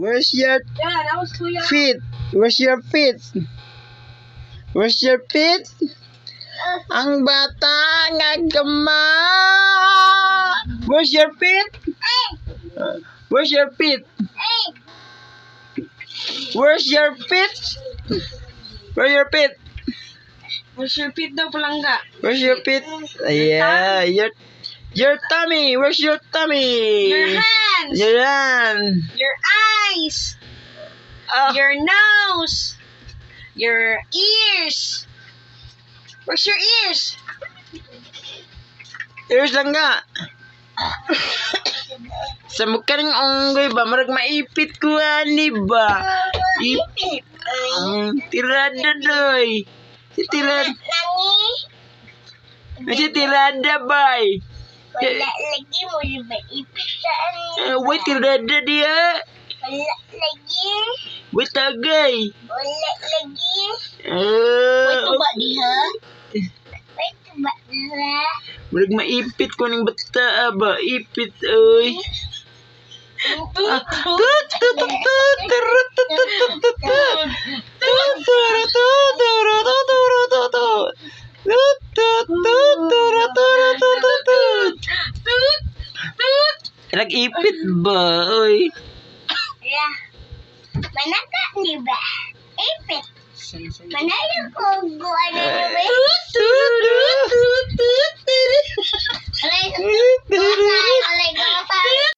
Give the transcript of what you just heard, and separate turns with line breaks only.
Where's your
Yeah, that was Kuya.
feet? Where's your feet? Where's your feet? Ang bata ngagama. Where's your feet? Where's your feet? Where's your feet? Where's your feet?
Where's your feet daw, palangga?
Where's your feet? Yeah, your your tummy. Where's your tummy?
Your hands.
Your hand.
Your eyes.
Ah,
Your nose. Your ears. Where's your ears?
ears lang nga. Sa mukha ng onggoy ba? Marag maipit ko ani ba? Ipit. Ang tirada doy. Si tirada. Si tirada bay.
Wala lagi mo yung maipisan.
Eh, wait, tirada dia.
Wala lagi.
Wait, tagay.
Wala lagi.
Eh,
Wait, ba diha?
Wait, ba diba?
Marag maipit ko ng bata ah, ba? Ipit, oy. Nag-ipit ba, oy?
Manaka, di ba? Ipit. Manayo ko guwan na
Eh,